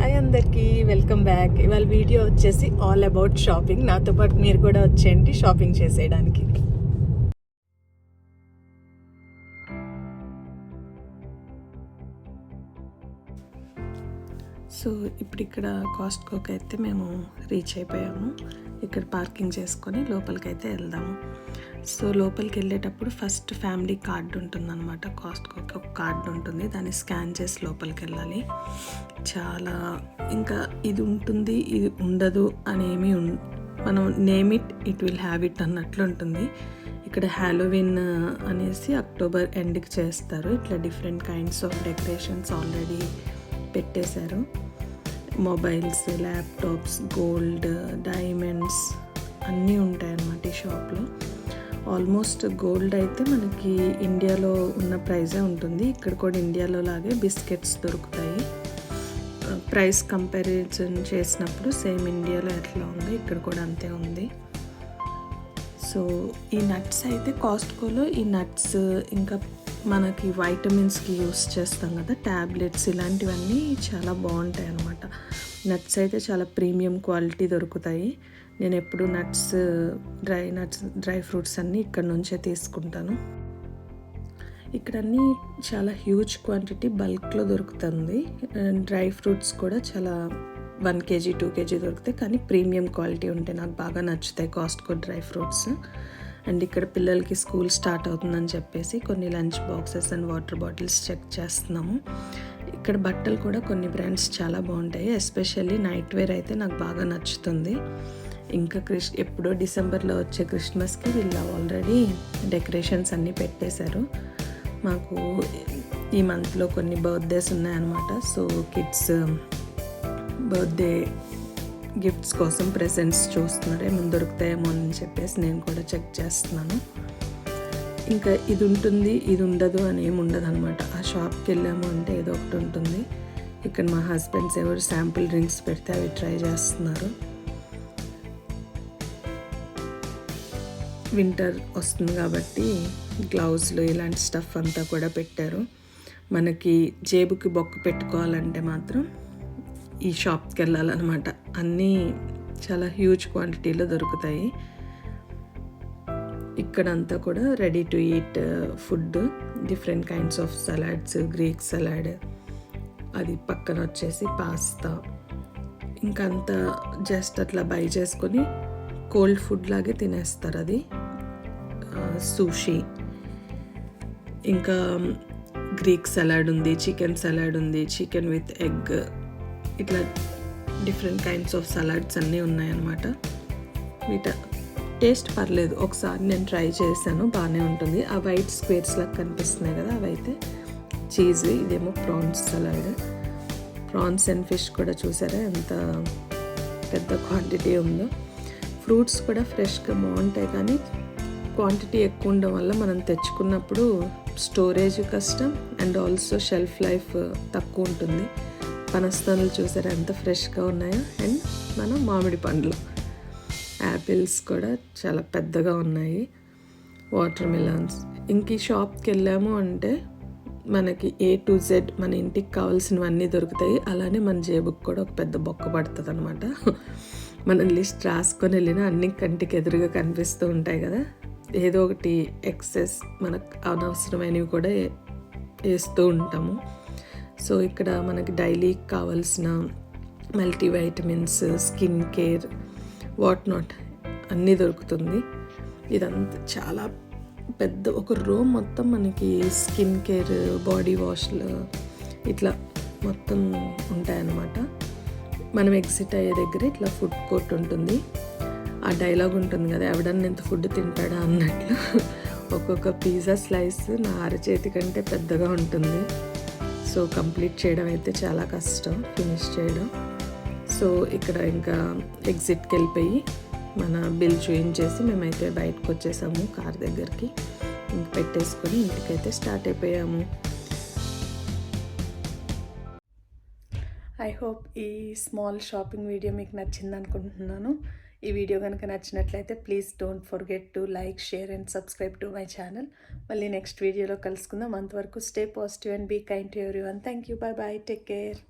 Hi అందరికీ. Welcome back ఇవాళ video వచ్చేసి ఆల్ అబౌట్ షాపింగ్ నాతో పాటు మీరు కూడా వచ్చేయండి షాపింగ్ చేసేయడానికి. సో ఇప్పుడు ఇక్కడ కాస్ట్కోకి అయితే మేము రీచ్ అయిపోయాము. ఇక్కడ పార్కింగ్ చేసుకొని లోపలికైతే వెళ్దాము. సో లోపలికి వెళ్ళేటప్పుడు ఫస్ట్ ఫ్యామిలీ కార్డు ఉంటుందన్నమాట కాస్ట్కోకి. ఒక కార్డు ఉంటుంది దాన్ని స్కాన్ చేసి లోపలికి వెళ్ళాలి చాలా ఇంకా ఇది ఉంటుంది ఇది ఉండదు అనేమి ఉం మనం name it it will have it అన్నట్లు ఉంటుంది. ఇక్కడ హ్యాలోవిన్ అనేసి అక్టోబర్ ఎండ్కి చేస్తారు. ఇట్లా different kinds of decorations already పెట్టేశారు. మొబైల్స్ ల్యాప్టాప్స్ గోల్డ్ డైమండ్స్ అన్నీ ఉంటాయి అన్నమాట ఈ షాప్లో. ఆల్మోస్ట్ గోల్డ్ అయితే మనకి ఇండియాలో ఉన్న ప్రైజే ఉంటుంది. ఇక్కడ కూడా ఇండియాలో లాగే బిస్కెట్స్ దొరుకుతాయి. ప్రైస్ కంపారిజన్ చేసినప్పుడు సేమ్ ఇండియాలో ఎట్లా ఉంది ఇక్కడ కూడా అంతే ఉంది. సో ఈ నట్స్ అయితే కాస్ట్కోలో ఈ నట్స్ ఇంకా మనకి వైటమిన్స్కి యూస్ చేస్తాం కదా ట్యాబ్లెట్స్ ఇలాంటివన్నీ చాలా బాగుంటాయి అన్నమాట. నట్స్ అయితే చాలా ప్రీమియం క్వాలిటీ దొరుకుతాయి. నేను ఎప్పుడు nuts dry nuts dry fruits అన్నీ ఇక్కడ నుంచే తీసుకుంటాను. ఇక్కడ అన్నీ చాలా హ్యూజ్ క్వాంటిటీ బల్క్లో దొరుకుతుంది. డ్రై ఫ్రూట్స్ కూడా చాలా వన్ కేజీ టూ కేజీ దొరుకుతాయి. కానీ ప్రీమియం క్వాలిటీ ఉంటే నాకు బాగా నచ్చుతాయి కాస్ట్కో డ్రై ఫ్రూట్స్ అండ్ ఇక్కడ పిల్లలకి స్కూల్ స్టార్ట్ అవుతుందని చెప్పేసి కొన్ని lunch boxes and water bottles check చేస్తున్నాము. ఇక్కడ బట్టలు కూడా కొన్ని బ్రాండ్స్ చాలా బాగుంటాయి. ఎస్పెషల్లీ నైట్ వేర్ అయితే నాకు బాగా నచ్చుతుంది. ఇంకా క్రిస్ ఎప్పుడో డిసెంబర్లో వచ్చే క్రిస్మస్కి వీళ్ళు ఆల్రెడీ డెకరేషన్స్ అన్నీ పెట్టేశారు. మాకు ఈ మంత్లో కొన్ని బర్త్డేస్ ఉన్నాయన్నమాట. సో కిడ్స్ బర్త్డే గిఫ్ట్స్ కోసం ప్రెసెంట్స్ చూస్తున్నారు ఏమైనా దొరుకుతాయేమో అని చెప్పేసి నేను కూడా చెక్ చేస్తున్నాను. ఇంకా ఇది ఉంటుంది ఇది ఉండదు అని ఏమి ఉండదు అనమాట ఆ షాప్కి వెళ్ళాము అంటే ఏదో ఒకటి ఉంటుంది. ఇక్కడ మా హస్బెండ్స్ ఎవరు శాంపుల్ డ్రింక్స్ పెడితే అవి ట్రై చేస్తున్నారు. వింటర్ వస్తుంది కాబట్టి గ్లౌజ్లు ఇలాంటి స్టఫ్ అంతా కూడా పెట్టారు. మనకి జేబుకి బొక్క పెట్టుకోవాలంటే మాత్రం ఈ షాప్కి వెళ్ళాలన్నమాట. అన్నీ చాలా హ్యూజ్ క్వాంటిటీలో దొరుకుతాయి. ఇక్కడంతా కూడా ready to eat food different kinds of salads Greek salad అది పక్కన వచ్చేసి పాస్తా ఇంకంతా జస్ట్ అట్లా బై చేసుకొని కోల్డ్ ఫుడ్ లాగే తినేస్తారు అది. సూషీ ఇంకా um, గ్రీక్ సలాడ్ ఉంది చికెన్ సలాడ్ ఉంది చికెన్ విత్ ఎగ్ ఇట్లా డిఫరెంట్ కైండ్స్ ఆఫ్ సలాడ్స్ అన్నీ ఉన్నాయన్నమాట. వీట టేస్ట్ పర్లేదు. ఒకసారి నేను ట్రై చేశాను బాగానే ఉంటుంది. ఆ వైట్ స్క్వేర్స్ లాగా కనిపిస్తున్నాయి కదా అవైతే చీజ్ ఇదేమో prawns salad prawns and fish కూడా చూసారా? ఎంత పెద్ద క్వాంటిటీ ఉందో. ఫ్రూట్స్ కూడా ఫ్రెష్గా బాగుంటాయి కానీ క్వాంటిటీ ఎక్కువ ఉండడం వల్ల మనం తెచ్చుకున్నప్పుడు స్టోరేజ్ కష్టం అండ్ ఆల్సో షెల్ఫ్ లైఫ్ తక్కువ ఉంటుంది. పనస్తానులు చూసారా? ఎంత ఫ్రెష్గా ఉన్నాయో? అండ్ మన మామిడి పండ్లు. యాపిల్స్ కూడా చాలా పెద్దగా ఉన్నాయి. Watermelons. ఇంక ఈ షాప్కి వెళ్ళాము అంటే మనకి ఏ టు జెడ్ మన ఇంటికి కావాల్సినవన్నీ దొరుకుతాయి. అలానే మన జేబుకి కూడా ఒక పెద్ద బొక్క పడుతుంది అనమాట మనం లిస్ట్ రాసుకొని వెళ్ళినా అన్ని కంటికి ఎదురుగా కనిపిస్తూ ఉంటాయి కదా. ఏదో ఒకటి ఎక్సెస్ మనకు అనవసరమైనవి కూడా వేస్తూ ఉంటాము. సో ఇక్కడ మనకి డైలీ కావాల్సిన multivitamins skin care what not అన్నీ దొరుకుతుంది. ఇదంతా చాలా పెద్ద ఒక రూమ్ మొత్తం మనకి స్కిన్ కేర్ బాడీ వాష్లు ఇట్లా మొత్తం ఉంటాయన్నమాట. మనం ఎగ్జిట్ అయ్యే దగ్గర ఇట్లా ఫుడ్ కోర్ట్ ఉంటుంది. ఆ డైలాగ్ ఉంటుంది కదా ఎవడన్నా ఎంత ఫుడ్ తింటాడా అన్నట్లు. ఒక్కొక్క పిజ్జా స్లైస్ నా అరచేతి కంటే పెద్దగా ఉంటుంది. సో కంప్లీట్ చేయడం అయితే చాలా కష్టం ఫినిష్ చేయడం. సో ఇక్కడ ఇంకా ఎగ్జిట్కి వెళ్ళిపోయి మన బిల్ చూయించేసి మేమైతే బయటకు వచ్చేసాము కార్ దగ్గరికి. ఇంక పెట్టేసుకొని ఇంటికైతే స్టార్ట్ అయిపోయాము. ఐ హోప్ ఈ స్మాల్ షాపింగ్ వీడియో మీకు నచ్చింది అనుకుంటున్నాను ఈ వీడియో కనుక నచ్చినట్లయితే please don't forget to like share and subscribe to my channel. మళ్ళీ నెక్స్ట్ వీడియోలో కలుసుకుందాం. అంతవరకు stay positive and be kind to everyone thank you bye bye. Take care.